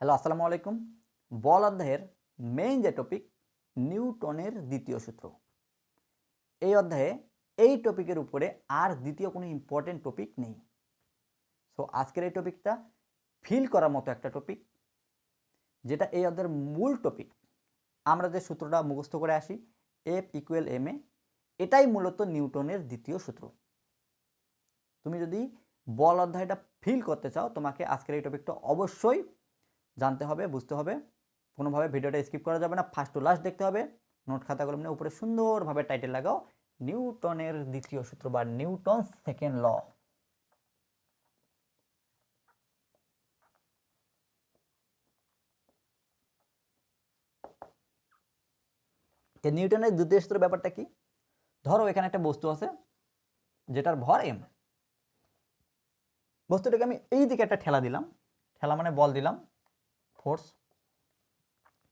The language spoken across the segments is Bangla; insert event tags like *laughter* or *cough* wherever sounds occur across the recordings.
হ্যালো আসসালামু আলাইকুম। বল অধ্যায়ের মেইন যে টপিক নিউটনের দ্বিতীয় সূত্র। এই অধ্যায়ে এই টপিকের উপরে আর দ্বিতীয় কোনো ইম্পর্টেন্ট টপিক নেই। সো আজকের এই টপিকটা ফিল করার মতো একটা টপিক যেটা এই অধ্যায়ের মূল টপিক আমরা যে সূত্রটা মুখস্থ করে আসি এফ ইকুয়াল এম এ, এটাই মূলত নিউটনের দ্বিতীয় সূত্র। তুমি যদি বল অধ্যায়টা ফিল করতে চাও, তোমাকে আজকের এই টপিকটা অবশ্যই জানতে হবে, বুঝতে হবে। কোনোভাবে ভিডিওটা স্কিপ করা যাবে না ফার্স্ট টু লাস্ট দেখতে হবে। নোট খাতা কলম নিয়ে উপরে সুন্দরভাবে টাইটেল লাগাও। নিউটনের দ্বিতীয় সূত্র বা নিউটন সেকেন্ড ল নিউটনের দ্বিতীয় সূত্রের ব্যাপারটা কি? ধরো এখানে একটা বস্তু আছে, যেটার ভর এম বস্তুটাকে আমি এই দিকে একটা ঠেলা দিলাম। ঠেলা মানে বল দিলাম। ফোর্স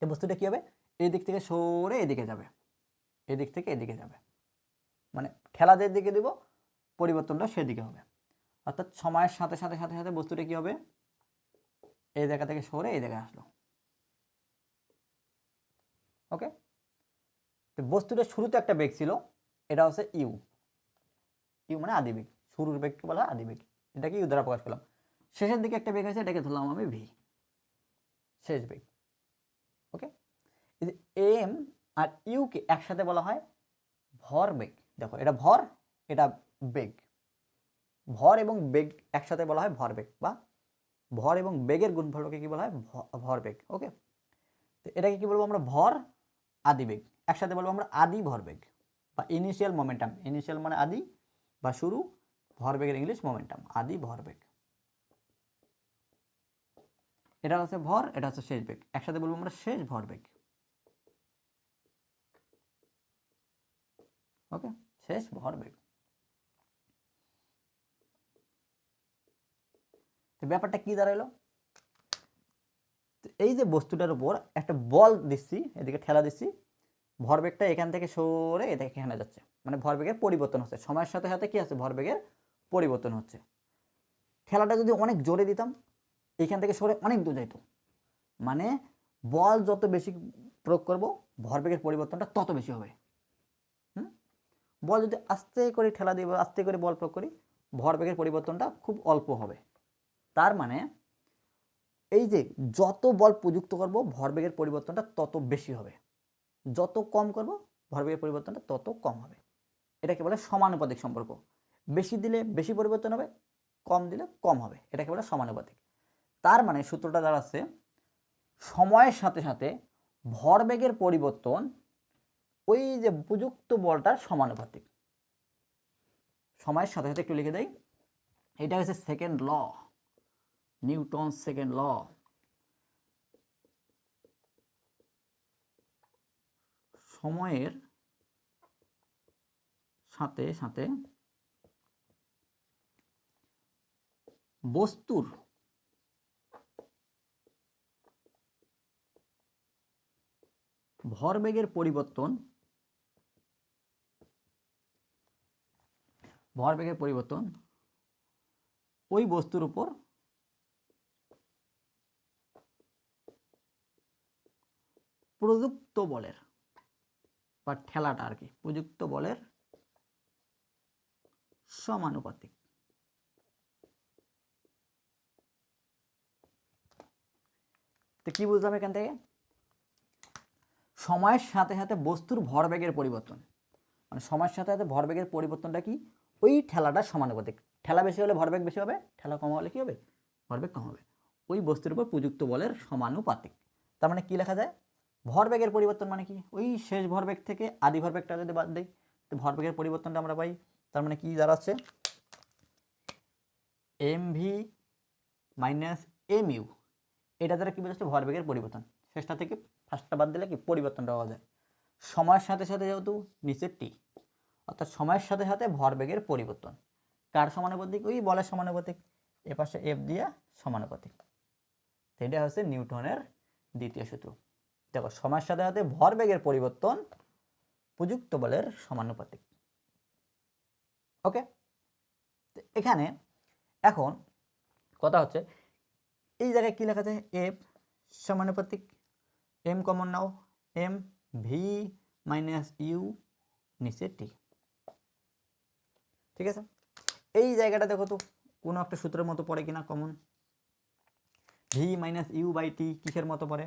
এই বস্তুটা কী হবে? এই দিক থেকে সরে এদিকে যাবে। এদিক থেকে এদিকে যাবে। মানে ঠেলা যে দিকে দিব, পরিবর্তনটা সেদিকে হবে। অর্থাৎ সময়ের সাথে সাথে সাথে সাথে বস্তুটা কী হবে? এই জায়গা থেকে সরে এই জায়গায় আসলো। ওকে? তো বস্তুটা শুরুতে একটা বেগ ছিল, এটা হচ্ছে ইউ। ইউ মানে আদি বেগ। শুরুর বেগকে বলা হয় আদি বেগ। এটাকে ইউ দ্বারা প্রকাশ করলাম। শেষের দিকে একটা বেগ আছে, এটাকে ধরলাম আমি ভি। শেষ বেগ ওকে? এম আর ইউকে একসাথে বলা হয় ভর বেগ। দেখো, এটা ভর, এটা বেগ। ভর এবং বেগ একসাথে বলা হয় ভর বেগ বা ভর এবং বেগের গুণফলকে কি বলা হয়? ভর বেগ। ওকে? তো এটাকে কি বলব আমরা? ভর আদি বেগ। একসাথে বলব আমরা আদি ভরবেগ বা ইনিশিয়াল মোমেন্টাম ইনিশিয়াল মানে আদি বা শুরু ভরবেগের ইংলিশ মোমেন্টাম আদি ভরবেগ এটা হচ্ছে ভর, এটা হচ্ছে শেষ বেগ। একসাথে বলব আমরা শেষ ভরবেগ ওকে শেষ ভরবেগ তো ব্যাপারটা কি দাঁড়াইলো? এই যে বস্তুটার উপর একটা বল দিচ্ছি, এদিকে ঠেলা দিচ্ছি ভরবেগটা এখান থেকে সরে এদিকে এখানে যাচ্ছে। মানে ভরবেগের পরিবর্তন হচ্ছে। সময়ের সাথে সাথে কি আছে ভরবেগের পরিবর্তন হচ্ছে। ঠেলাটা যদি অনেক জোরে দিতাম এখান থেকে সরে অনেক দূর যাইতো মানে বল যত বেশি প্রয়োগ করব, ভরবেগের পরিবর্তনটা তত বেশি হবে। বল যদি আস্তে করে ঠেলা দিব আস্তে করে বল প্রয়োগ করি, ভরবেগের পরিবর্তনটা খুব অল্প হবে। তার মানে এই যে যত বল প্রযুক্ত করব, ভরবেগের পরিবর্তনটা তত বেশি হবে। যত কম করব, ভরবেগের পরিবর্তনটা তত কম হবে। এটাকে বলে সমানুপাতিক সম্পর্ক। বেশি দিলে বেশি পরিবর্তন হবে, কম দিলে কম হবে। এটাকে বলে সমানুপাতিক। তার মানে সূত্রটা দাঁড়াচ্ছে, সময়ের সাথে সাথে ভরবেগের পরিবর্তন ওই যে উপযুক্ত বলটার সমানুপাতিক। সময়ের সাথে সাথে একটু লিখে দেয় এটা হচ্ছে second law Newton second law সময়ের সাথে সাথে বস্তুর ভরবেগের পরিবর্তন ভরবেগের পরিবর্তন ওই বস্তুর উপর প্রযুক্ত বলের বা ঠেলাটা আর কি, প্রযুক্ত বলের সমানুপাতিক। তো কি বুঝলাম এখান থেকে? সময়ের সাথে সাথে বস্তুর ভরবেগের পরিবর্তন। মানে সময়ের সাথে সাথে ভরবেগের পরিবর্তনটা কি? ওই ঠেলাটার সমানুপাতিক ঠেলা বেশি হলে ভরবেগ বেশি হবে, ঠেলা কম হলে কি হবে? ভরবেগ কম হবে। ওই বস্তুর উপর প্রযুক্ত বলের সমানুপাতিক। তার মানে কি লেখা যায়? ভরবেগের পরিবর্তন মানে কি? ওই শেষ ভরবেগ থেকে আদি ভরবেগটা যদি বাদ দিই, তো ভরবেগের পরিবর্তনটা আমরা পাই। তার মানে কি দাঁড়াচ্ছে? M V minus M U এটা দ্বারা কী বোঝাচ্ছে? ভরবেগের পরিবর্তন। শেষটা থেকে ফার্স্টটা বাদ দিলে কি পরিবর্তনটা পাওয়া যায়? সময়ের সাথে সাথে যেহেতু নিচের টি, অর্থাৎ সময়ের সাথে সাথে ভরবেগের পরিবর্তন। কার সমানুপাতিক? ওই বলের সমানুপাতিক। এ পাশে এফ দিয়া সমানুপাতিক। এটা হচ্ছে নিউটনের দ্বিতীয় সূত্র। দেখো, সময়ের সাথে সাথে ভরবেগের পরিবর্তন প্রযুক্ত বলের সমানুপাতিক। ওকে? এখানে এখন কথা হচ্ছে, এই জায়গায় কি লেখা যায় এফ সমানুপাতিক এম কমন নাও এম ভি মাইনাস ইউ নিচে টি ঠিক আছে? এই জায়গাটা দেখো তো, কোনো একটা সূত্রের মতো পড়ে কিনা common V minus U by T কিসের মতো পড়ে?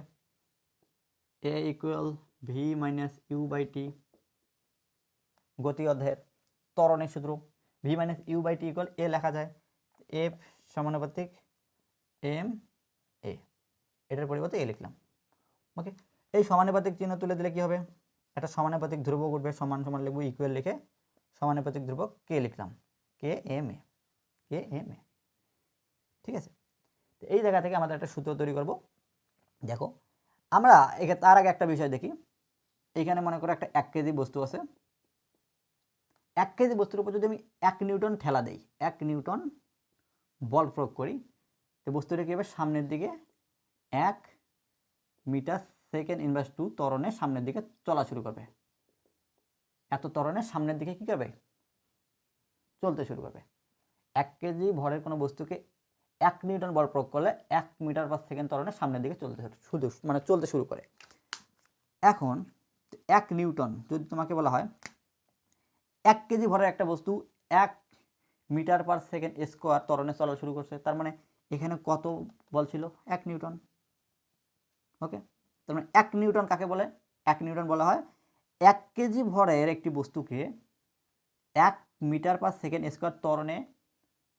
A equal V minus U by T গতি অধ্যায়ের ত্বরণের সূত্র। V minus U by T equal A লেখা যায়। এফ সমানুপাতিক এম এ এটার পরিবর্তে এ লিখলাম। ওকে এই সমানুপাতিক চিহ্ন তুলে দিলে কি হবে? একটা সমানুপাতিক ধ্রুবক উঠবে, সমান সমান লিখব ইকুয়াল লিখে সমানুপাতিক ধ্রুবক কে লিখলাম। K M A K M A ঠিক আছে? তো এই জায়গা থেকে আমাদের একটা সূত্র তৈরি করব। দেখো, আমরা এখানে তার আগে একটা বিষয় দেখি। এইখানে মনে করো একটা এক কেজি বস্তু আছে। এক কেজি বস্তুর উপর যদি আমি এক নিউটন ঠেলা দেই, এক নিউটন বল প্রয়োগ করি, তো বস্তুটা কী হবে? সামনের দিকে এক মিটার সেকেন্ড ইনভার্স টু ত্বরণে সামনের দিকে চলা শুরু করবে। এত ত্বরণের সামনের দিকে কী করবে? চলতে শুরু করবে। এক কেজি ভরের কোনো বস্তুকে এক নিউটন বল প্রয়োগ করলে এক মিটার পার সেকেন্ড ত্বরণে সামনের দিকে চলতে শুরু মানে চলতে শুরু করে। এখন এক নিউটন যদি তোমাকে বলা হয়, এক কেজি ভরের একটা বস্তু এক মিটার পার সেকেন্ড স্কোয়ার ত্বরণে চলা শুরু করছে। তার মানে এখানে কত বল ছিল? এক নিউটন। ওকে? তার মানে এক নিউটন কাকে বলে? এক নিউটন বলা হয়। এক কেজি ভরের একটি বস্তুকে এক মিটার পার সেকেন্ড স্কোয়ার ত্বরণে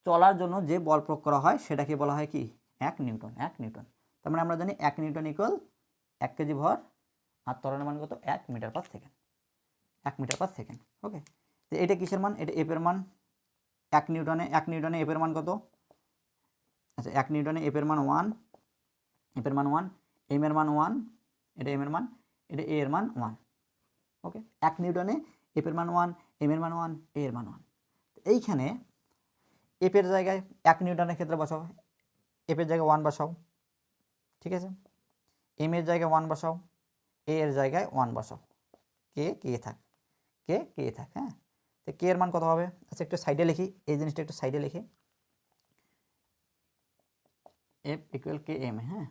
চলার জন্য যে বল প্রয়োগ করা হয়, সেটাকে বলা হয় কি? এক নিউটন এক নিউটন। তার মানে আমরা জানি এক নিউটন ইকুয়াল এক কেজি ভর আর ত্বরণের মান কত? এক মিটার পার সেকেন্ড। এক মিটার পার সেকেন্ড, ওকে? তো এটা কিসের মান? এটা এপের মান। এক নিউটনে এক নিউটনে এপের মান কত? আচ্ছা এক নিউটনে এপের মান ওয়ান এপের মান ওয়ান এম এর মান ওয়ান এটা এম এর মান, এটা এ এর মান ওয়ান ওকে এক নিউটনে এপের মান ওয়ান এম এর মান ওয়ান এ এর মান ওয়ান এইখানে এপের জায়গায় এক নিউটনের ক্ষেত্রে বসাও এপের জায়গায় ওয়ান বসাও, ঠিক আছে? এম এর জায়গায় ওয়ান বসাও এ এর জায়গায় ওয়ান বসাও। কে কে থাক কে কে থাক হ্যাঁ? তো কে এর মান কত হবে? আচ্ছা একটু সাইডে লিখি, এই জিনিসটা একটু সাইডে লিখি। এফ ইকুয়াল কে এম হ্যাঁ?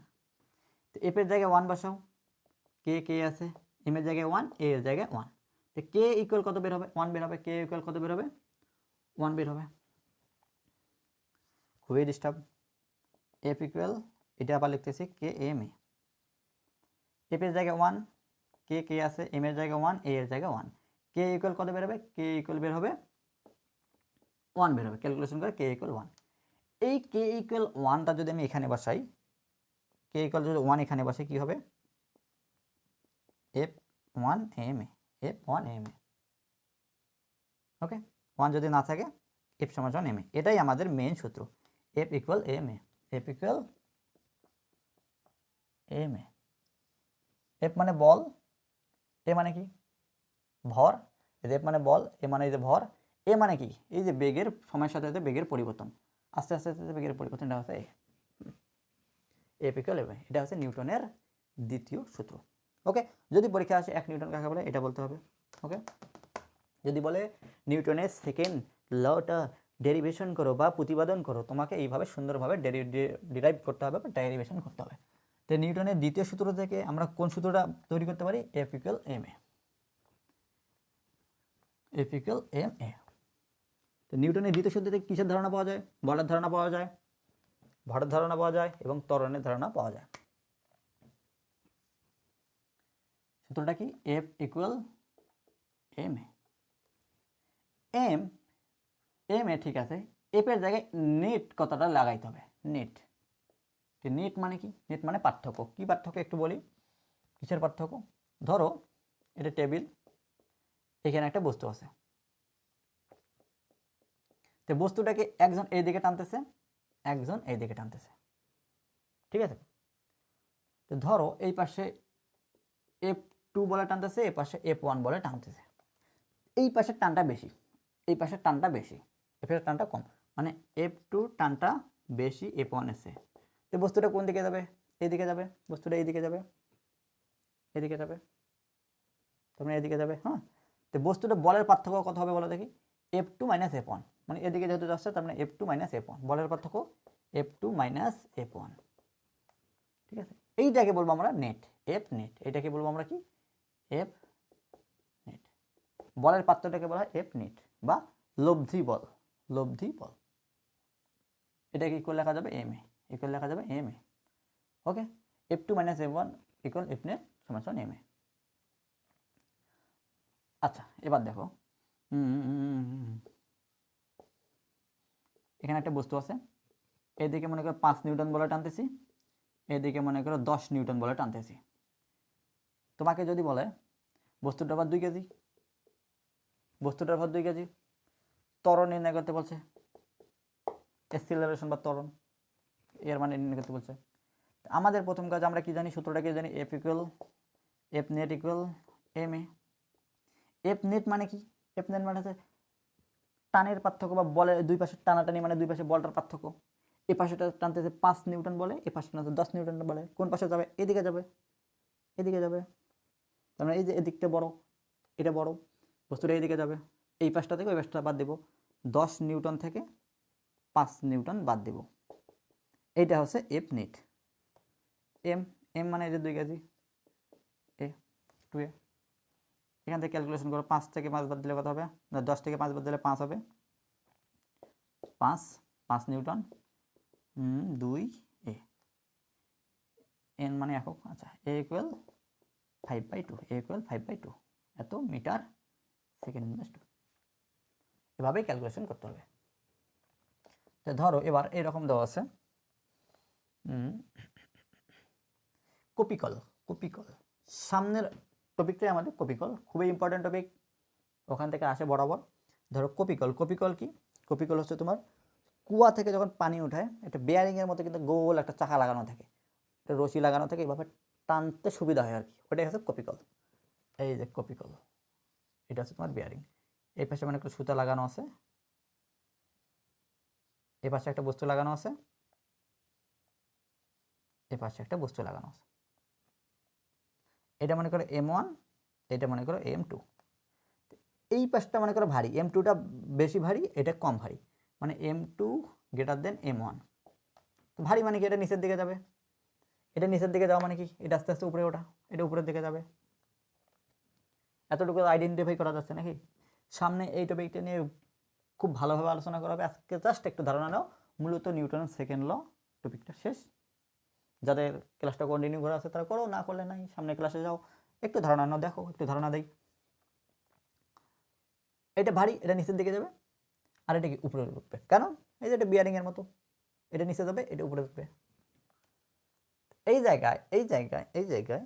তো এফের জায়গায় ওয়ান বসাও। কে কে আছে। এম এর জায়গায় ওয়ান এ এর জায়গায় ওয়ান তো কে ইকুয়াল কত বের হবে? ওয়ান বের হবে। কে ইকুয়াল কত বের হবে? ওয়ান বের হবে। খুবই ডিস্টার্ব এফ ইকুয়াল এটা আবার লিখতেছি কে এম এ এফ এর জায়গায় ওয়ান কে কে আছে। এম এর জায়গায় ওয়ান এ এর জায়গায় ওয়ান কে ইকুয়াল কত বের হবে? কে ইকুয়াল বের হবে? ওয়ান বের হবে। ক্যালকুলেশন করে কে ইকুয়াল ওয়ান এই কে ইকুয়াল ওয়ানটা যদি আমি এখানে বসাই কে ইকুয়াল যদি ওয়ান এখানে বসে কি হবে? F one M A F one M A okay one যদি না থাকে এফ সমান এম এ এটাই আমাদের মেন সূত্র। F equal M A F equal M A F মানে বল এ মানে কি? ভর। এফ মানে বল এ মানে এই যে ভর এ মানে কি? এই যে বেগের সময়ের সাথে সাথে বেগের পরিবর্তন। আস্তে আস্তে আস্তে বেগের পরিবর্তনটা হচ্ছে এ এফ ইকুয়াল এ এটা হচ্ছে নিউটনের দ্বিতীয় সূত্র। ওকে যদি পরীক্ষা আসে, এক নিউটন কাকে বলে? এটা বলতে হবে। ওকে যদি বলে, নিউটনের সেকেন্ড লটা ডেরিভেশন করো বা প্রতিপাদন করো, তোমাকে এইভাবে সুন্দরভাবে ডিরাইভ করতে হবে বা ডেরিভেশন করতে হবে। তো নিউটনের দ্বিতীয় সূত্র থেকে আমরা কোন সূত্রটা তৈরি করতে পারি? F equal M A F equal M A তো নিউটনের দ্বিতীয় সূত্র থেকে কিসের ধারণা পাওয়া যায়? বলের ধারণা পাওয়া যায়। ভরের ধারণা পাওয়া যায় এবং ত্বরণের ধারণা পাওয়া যায়। সূত্রটা কি? F equal M M M A ঠিক আছে। এফের জায়গায় নেট কথাটা লাগাইতে হবে। নেট নেট মানে কি? নেট মানে পার্থক্য। কি পার্থক্য একটু বলি? কিসের পার্থক্য? ধরো, এটা টেবিল এখানে একটা বস্তু আছে। তো বস্তুটাকে একজন এই দিকে টানতেছে একজন এই দিকে টানতেছে। ঠিক আছে? তো ধরো এই পাশে এফ টু বলে টানতেছে, এই পাশে এফ ওয়ান বলে টানতেছে। এই পাশের টানটা বেশি, এই পাশের টানটা বেশি এফের টানটা কম। মানে এফ টু টানটা বেশি এফ ওয়ান এসে। তো বস্তুটা কোন দিকে যাবে? এইদিকে যাবে। বস্তুটা এইদিকে যাবে। এদিকে যাবে। তোমরা এদিকে যাবে হ্যাঁ? তো বস্তুটা বলের পার্থক্য কত হবে বলো দেখি? F two minus F one মানে এদিকে যেহেতু যাচ্ছে তার মানে F two minus F one বলের পার্থক্য F two minus F one ঠিক আছে? এইটাকে বলব আমরা নেট এফ নেট এটাকে বলব আমরা কি? এফ নেট বলের পাত্রটাকে বলা হয় এফ নেট বা লব্ধি বল লব্ধি বল। এটাকে ইকুয়াল লেখা যাবে? এম এ ইকুয়াল লেখা যাবে M A okay F two minus F one equal F net সমান সমান এম এ আচ্ছা এবার দেখো। উম, এখানে একটা বস্তু আছে। এদিকে মনে করো পাঁচ নিউটন বলে টানতেছি, এদিকে মনে করো দশ নিউটন বলে টানতেছি। তোমাকে যদি বলে, বস্তুটার পর দুই কেজি, বস্তুটার পর দুই কেজি, ত্বরণ নির্ণয় করতে বলছে এক্সিলারেশন বা ত্বরণ, এর মানে নির্ণয় করতে বলছে। আমাদের প্রথম কাজ আমরা কি জানি? সূত্রটা কি জানি? F equal F net equal M A F net মানে কি? এফ নেট মানে হচ্ছে টানের পার্থক্য বা বলের দুই পাশে টানাটানি মানে দুই পাশে বলটার পার্থক্য। এ পাশেটা টানতেছে পাঁচ নিউটন বলে, এ পাশে টানতে দশ নিউটন বলে। কোন পাশে যাবে? এদিকে যাবে। এদিকে যাবে। তার মানে এই যে এদিকটা বড়, এটা বড়, বস্তুটা এইদিকে যাবে। এই পাশটা থেকে ওই পাশটা বাদ দেব। দশ নিউটন থেকে পাঁচ নিউটন বাদ দেব। এইটা হচ্ছে এফ নেট এম এম মানে এই যে দুই কেজি। এ টু এ এখান থেকে ক্যালকুলেশন করো, পাঁচ থেকে পাঁচ বাদ দিলে কত হবে? না, দশ থেকে পাঁচ বাদ দিলে পাঁচ হবে। পাঁচ পাঁচ নিউটন দুই, এ। এন মানে একক আচ্ছা A equal five by two A equal five by two এত মিটার সেকেন্ড ইনভার্স টু এভাবেই ক্যালকুলেশন করতে হবে। তো ধরো, এবার এরকম দেওয়া আছে কপিকল কপিকল। সামনের টপিকটাই আমাদের কপিকল। খুবই ইম্পর্ট্যান্ট টপিক ওখান থেকে আসে বরাবর। ধরো কপিকল। কপিকল কি? কপিকল হচ্ছে তোমার কুয়া থেকে যখন পানি উঠায়, একটা বেয়ারিংয়ের মতো কিন্তু গোল একটা চাকা লাগানো থাকে। একটা রশি লাগানো থাকে এইভাবে টানতে সুবিধা হয় আর কি। ওটাই হচ্ছে কপিকল। এই যে কপিকল। এটা হচ্ছে তোমার বেয়ারিং এই পাশে মানে একটা সুতা লাগানো আছে। এই পাশে একটা বস্তু লাগানো আছে। এই পাশে একটা বস্তু লাগানো আছে। এটা মনে করো এম ওয়ান এটা মনে করো এম টু এই পাশটা মনে করো ভারী এম টুটা বেশি ভারী, এটা কম ভারী। মানে M two greater than M one তো ভারী মানে কি? এটা নিচের দিকে যাবে। এটা নিচের দিকে যাওয়া মানে কি? এটা আস্তে আস্তে উপরে ওঠা, এটা উপরের দিকে যাবে। এতটুকু আইডেন্টিফাই করা যাচ্ছে নাকি? সামনে এই টপিকটা নিয়ে খুব ভালোভাবে আলোচনা করা হবে। আজকে জাস্ট একটু ধারণা নাও। মূলত নিউটনের সেকেন্ড ল টপিকটা শেষ। যাদের ক্লাসটা কন্টিনিউ করা আছে তারা করো, না করলে নাই, সামনে ক্লাসে যাও। একটু ধারণা না দেখো, একটু ধারণা দেই। এটা ভারী, এটা নিচের দিকে যাবে, আর এটা কি উপরে উঠবে? কেন? এই যে এটা বিয়ারিং এর মতো। এটা নিচে যাবে, এটা উপরে উঠবে। এই জায়গায় এই জায়গায় এই জায়গায়,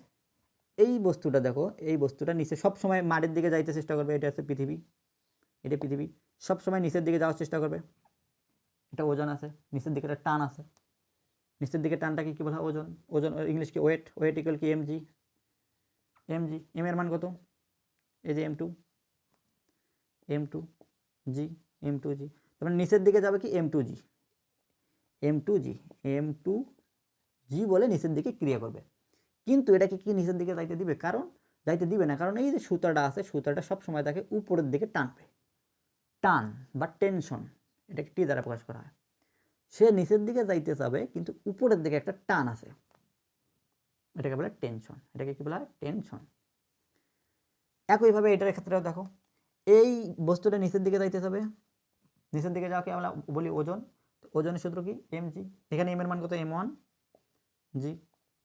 এই বস্তুটা দেখো, এই বস্তুটা নিচে সব সময় মাটির দিকে যাইতে চেষ্টা করবে, এটা হচ্ছে পৃথিবী। এটা পৃথিবী। সব সময় নিচের দিকে যাওয়ার চেষ্টা করবে। এটা ওজন আছে, নিচের দিকে একটা টান আছে। নিচের দিকে টানটাকে কী বলা ওজন। ওজন ইংলিশ কি? ওয়েট ওয়েট ইকুয়াল কি? এমজি এমজি এম এর মান কত? এই যে M two M two G M two G তারপরে নিচের দিকে যাবে কি? M two G M two G M two G বলে নিচের দিকে ক্রিয়া করবে। কিন্তু এটাকে কি নিচের দিকে যাইতে দিবে? কারণ যাইতে দিবে না। কারণ এই যে সুতাটা আছে, সুতাটা সব সময় তাকে উপরের দিকে টানবে। টান বা টেনশন, এটাকে টি দ্বারা প্রকাশ করা হয়। সে নিচের দিকে যাইতে চাবে কিন্তু উপরের দিকে একটা টান আছে। এটাকে বলে টেনশন এটাকে কি বলা? হয় টেনশন একইভাবে এটার ক্ষেত্রেও দেখো, এই বস্তুটা নিচের দিকে যাইতে যাবে, নিচের দিকে যাওয়াকে আমরা বলি ওজন। ওজনের সূত্র কি? এম জি এখানে এম এর মান কত? M one G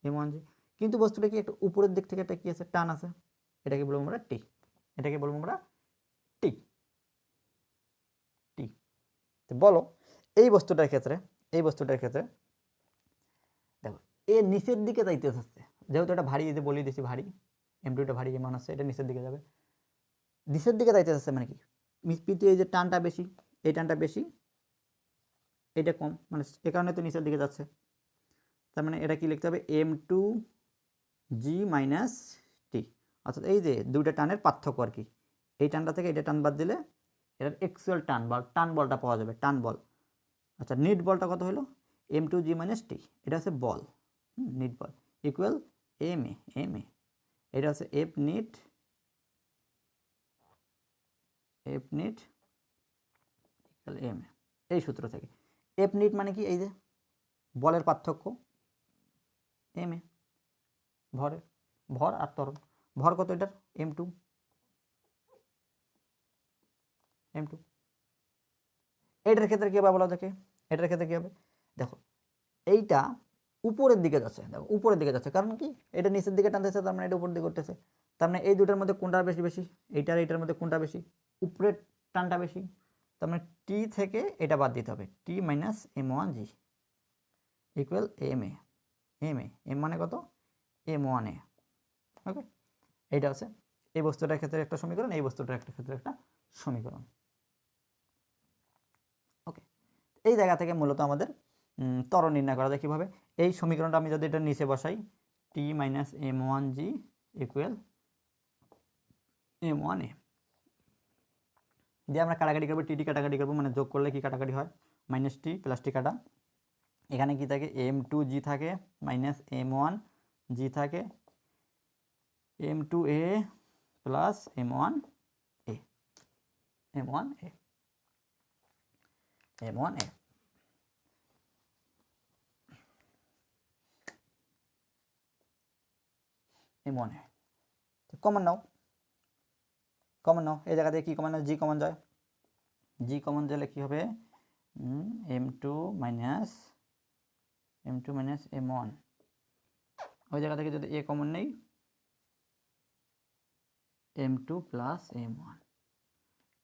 M one G কিন্তু বস্তুটা কি একটু উপরের দিক থেকে একটা কি আছে? টান আছে। এটাকে বলব আমরা টি এটাকে বলব আমরা টি টি বলো এই বস্তুটার ক্ষেত্রে, এই বস্তুটার ক্ষেত্রে, দেখো, এ নিচের দিকে যাইতে চাচ্ছে যেহেতু এটা ভারী যদি বলি দিছি ভারী এম টুটা ভারী মান আছে, এটা নিচের দিকে যাবে। নিচের দিকে যাইতে চাচ্ছে মানে কি? মিসপিতে এই যে টানটা বেশি, এই টানটা বেশি, এটা কম মানে এ কারণে তো নিচের দিকে যাচ্ছে। তার মানে এটা কি লিখতে হবে? M two G minus T অর্থাৎ এই যে দুইটা টানের পার্থক্য আর কি। এই টানটা থেকে এটা টান বাদ দিলে, এটার এক্সুয়াল টান বল, টান বলটা পাওয়া যাবে, টান বল। আচ্ছা নিট বলটা কত হলো M two G minus T এটা হচ্ছে বল net ball equal M A M A এটা হচ্ছে F net F net equal M A এই সূত্র থেকে। এফ নিট মানে কি? এই যে, বলের পার্থক্য এম এ ভরের ভর আর ত্বরণ, ভর কত এটার? এম টু এম টু এটার ক্ষেত্রে কী বলা দেখে। এটার ক্ষেত্রে কী হবে। দেখো, এইটা উপরের দিকে যাচ্ছে। দেখো, উপরের দিকে যাচ্ছে। কারণ কি? এটা নিচের দিকে টানতেছে, তার মানে এটা উপরের দিকে করতেছে তার মানে এই দুটার মধ্যে কোনটা বেশি বেশি? এইটার এইটার মধ্যে কোনটা বেশি? উপরের টানটা বেশি। তার মানে টি থেকে এটা বাদ দিতে হবে। T minus M one G equal M A M A M মানে কত? এম ওয়ান এ ওকে এইটা আছে এই বস্তুটার ক্ষেত্রে একটা সমীকরণ, এই বস্তুটার একটা ক্ষেত্রে একটা সমীকরণ ওকে এই জায়গা থেকে মূলত আমাদের ত্বরণ নির্ণয় করা যায় কীভাবে? এই সমীকরণটা আমি যদি এটা নিচে বসাই T minus M one G equal M one A দিয়ে আমরা কাটাকাটি করব টি টি কাটাকাটি করব মানে যোগ করলে কি কাটাকাটি হয়? মাইনাস টি প্লাস টি কাটা। এখানে কি থাকে? এম টু জি থাকে মাইনাস এম ওয়ান জি থাকে M two A plus M one A M one A M one A M one A common now common নাও এই জায়গা থেকে কী কমন জি কমন যায় জি কমন গেলে কী হবে? M two minus M two minus M one ওই জায়গা থেকে যদি এ কমন নেই M two plus M one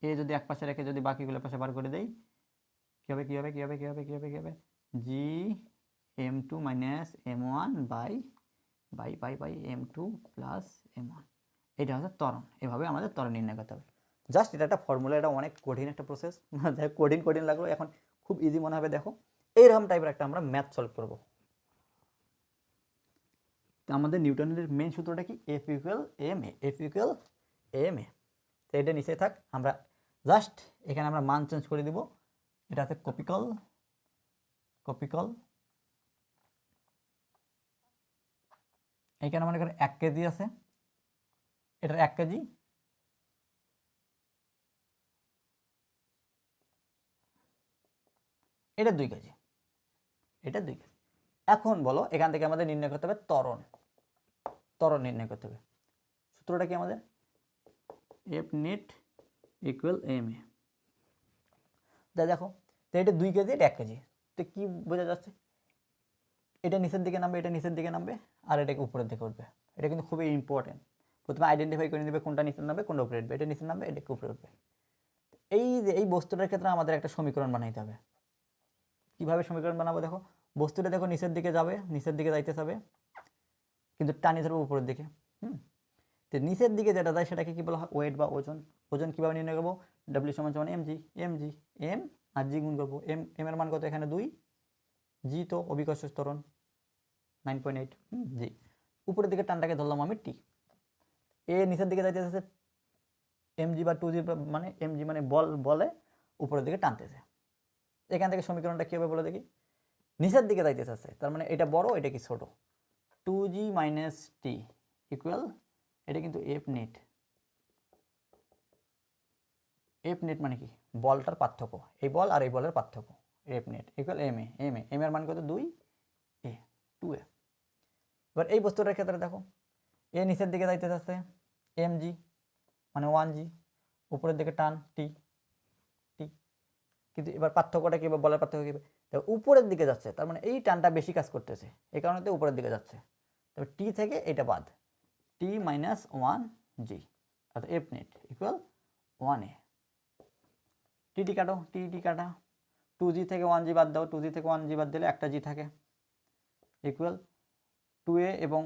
A যদি এক পাশে রেখে যদি বাকিগুলো পাশে বার করে দেই কী হবে কী হবে কী হবে কী হবে কী হবে কী হবে? G M two minus M one by by by by M two plus M one এটা হচ্ছে ত্বরণ। এভাবে আমাদের ত্বরণ নির্ণয় করতে হবে। জাস্ট এটা একটা ফর্মুলা এটা অনেক কঠিন একটা প্রসেস দেখো *laughs* কঠিন কঠিন লাগল। এখন খুব ইজি মনে হবে, দেখো। এইরকম টাইপের একটা আমরা ম্যাথ সলভ করব। আমাদের নিউটনের মেন সূত্রটা কি? F equal M A F equal M A তো এটা নিচে থাক, আমরা জাস্ট এখানে আমরা মান চেঞ্জ করে দিব। এটা আছে কপিকল কপিকল এখানে মনে করেন এক কেজি আছে। এটার এক কেজি। এটা দুই কেজি। এটা দুই কেজি। এখন বলো, এখান থেকে আমাদের নির্ণয় করতে হবে তরণ তরণ নির্ণয় করতে হবে। সূত্রটা কি আমাদের? F net equal M A তা দেখো, তো এটা দুই কেজি, এটা এক কেজি। তো কী বোঝা যাচ্ছে? এটা নিচের দিকে নামবে, এটা নিচের দিকে নামবে, আর এটাকে উপরের দিকে উঠবে। এটা কিন্তু খুবই ইম্পর্টেন্ট প্রথমে আইডেন্টিফাই করে নেবে কোনটা নিচে নামবে, কোনটা উপরে উঠবে। এটা নিচে নামবে, এটাকে উপরে উঠবে। এই যে, এই বস্তুটার ক্ষেত্রে আমাদের একটা সমীকরণ বানাইতে হবে। কীভাবে সমীকরণ বানাবো দেখো? বস্তুটা দেখো নিচের দিকে যাবে, নিচের দিকে যাইতে যাবে। কিন্তু টানি ধরবো উপরের দিকে, হুম? তো নিচের দিকে যেটা যায় সেটাকে কি বলা হয়? ওয়েট বা ওজন। ওজন কীভাবে নির্ণয় করব? ডাব্লিউ সমান সমান M G M G M আর জি গুণ করব। এম এম এর মান কত? এখানে দুই। জি তো অবিকর্ষ স্তরণ নাইন পয়েন্ট এইট জি উপরের দিকে টানটাকে ধরলাম আমি টি এ নিচের দিকে যাইতেছে এম জি বা টু জি মানে এম জি মানে বল, বলে উপরের দিকে টানতেছে। এখান থেকে সমীকরণটা কী হবে বলে দেখি? নিচের দিকে যাইতে চাচ্ছে তার মানে এটা বড়, এটা কি ছোট। Two G minus T equal এটা কিন্তু এফ নেট এফ নেট মানে কি? বলটার পার্থক্য। এই বল আর এই বলের পার্থক্য। F net equal M A M A M এর মান কত? দুই এ টু এ এবার এই বস্তুটার ক্ষেত্রে দেখো। এ নিচের দিকে যাইতে চাচ্ছে এম জি মানে ওয়ান জি উপরের দিকে টান টি টি কিন্তু এবার পার্থক্যটা কী? বলের পার্থক্য কী? তো উপরের দিকে যাচ্ছে। তার মানে এই টানটা বেশি কাজ করতেছে। এই কারণে তো উপরের দিকে যাচ্ছে। তবে টি থেকে এটা বাদ। টি মাইনাস ওয়ান জি অর্থাৎ F net equal one A T T কাটো টি টি কাটা। টু জি থেকে ওয়ান জি বাদ দাও। টু জি থেকে ওয়ান জি বাদ দিলে একটা জি থাকে। ইকুয়াল টু এ এবং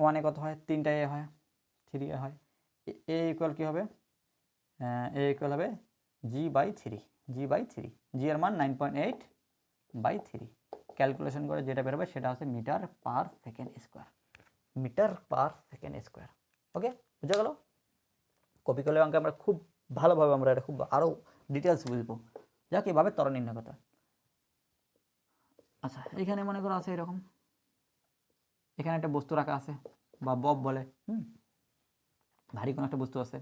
ওয়ানে কত হয়? তিনটা এ হয়। থ্রি এ হয়। এ ইকুয়াল কী হবে? এ ইকুয়াল হবে G by three G by three G এর মান nine point eight by three calculation করে যেটা বেরোবে সেটা হচ্ছে metre per second square metre per second square, okay? বুঝে গেল? কপি করলে অঙ্কে আমরা খুব ভালোভাবে আমরা এটা খুব আরও ডিটেলস বুঝব। যাক, এভাবে তর নির্ণয় করতে। আচ্ছা এখানে মনে করো আছে এরকম। এখানে একটা বস্তু রাখা আছে, বা বব বলে, হুম? ভারী কোনো একটা বস্তু আছে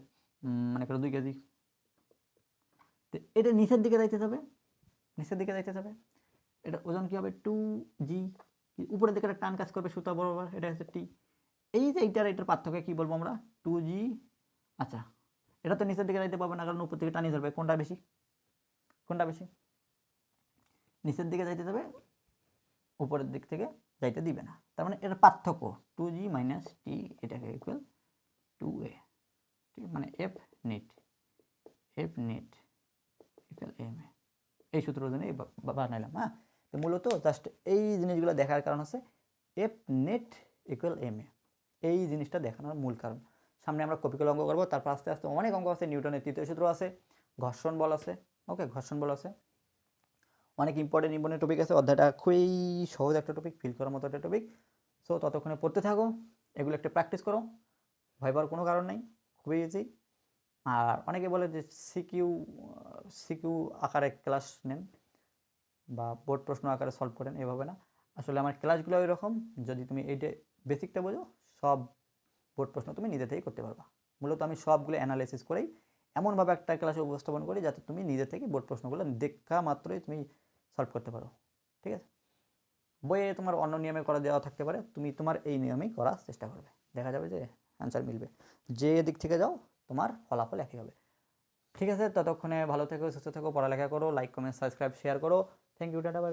মনে করো দুই কেজি। তো এটা নিচের দিকে যাইতে যাবে, নিচের দিকে যাইতে যাবে। এটা ওজন কী হবে? টু জি উপরের দিকে একটা টান কাজ করবে সুতা বরাবর, এটা হচ্ছে টি এই যে এইটার এইটার পার্থক্য কী বলব আমরা? টু জি আচ্ছা এটা তো নিচের দিকে যাইতে পারবে না, কারণ উপর থেকে টানিয়ে ধরবে। কোনটা বেশি? কোনটা বেশি? নিচের দিকে যাইতে দেবে, উপরের দিক থেকে যাইতে দিবে না। তার মানে এটার পার্থক্য টু জি মাইনাস টি এটাকে ইকুয়াল টু এ ঠিক মানে F net F net equal M A এই সূত্রের জন্য এই বানাইলাম হ্যাঁ? তো মূলত জাস্ট এই জিনিসগুলো দেখার কারণ হচ্ছে F net equal M A এই জিনিসটা দেখানোর মূল কারণ। সামনে আমরা কপিকল অঙ্ক করব, তারপর আস্তে আস্তে অনেক অঙ্ক আছে, নিউটনের তৃতীয় সূত্র আছে, ঘর্ষণ বল আছে, ওকে, ঘর্ষণ বল আছে। অনেক ইম্পর্টেন্ট ইম্পর্টেন্ট টপিক আছে, অধ্যায়টা খুবই সহজ একটা টপিক ফিল করার মতো একটা টপিক সো ততক্ষণে পড়তে থাকো, এগুলো একটা প্র্যাকটিস করো, ভয় পাওয়ার কোনো কারণ নেই, খুবই ইজি আর অনেকে বলে যে সিকিউ সিকিউ আকারে ক্লাস নেন বা বোর্ড প্রশ্ন আকারে সলভ করেন, এভাবে না। আসলে আমার ক্লাসগুলো ওই রকম যদি তুমি এইটা বেসিকটা বোঝো সব বোর্ড প্রশ্ন তুমি নিজে থেকেই করতে পারবা। মূলত আমি সবগুলো অ্যানালাইসিস করেই এমনভাবে একটা ক্লাসে উপস্থাপন করি যাতে তুমি নিজে থেকে বোর্ড প্রশ্নগুলো দেখা মাত্রই তুমি সলভ করতে পারো। ঠিক আছে? বইয়ে তোমার অন্য নিয়মে করা দেওয়া থাকতে পারে, তুমি তোমার এই নিয়মেই করার চেষ্টা করবে। দেখা যাবে যে অ্যান্সার মিলবে। যে দিক থেকে যাও, তোমার ফলাফল একই হবে। ঠিক আছে? ততক্ষণে ভালো থেকো, সুস্থ থেকো, পড়ালেখা করো লাইক কমেন্ট সাবস্ক্রাইব শেয়ার করো। Thank you tata bye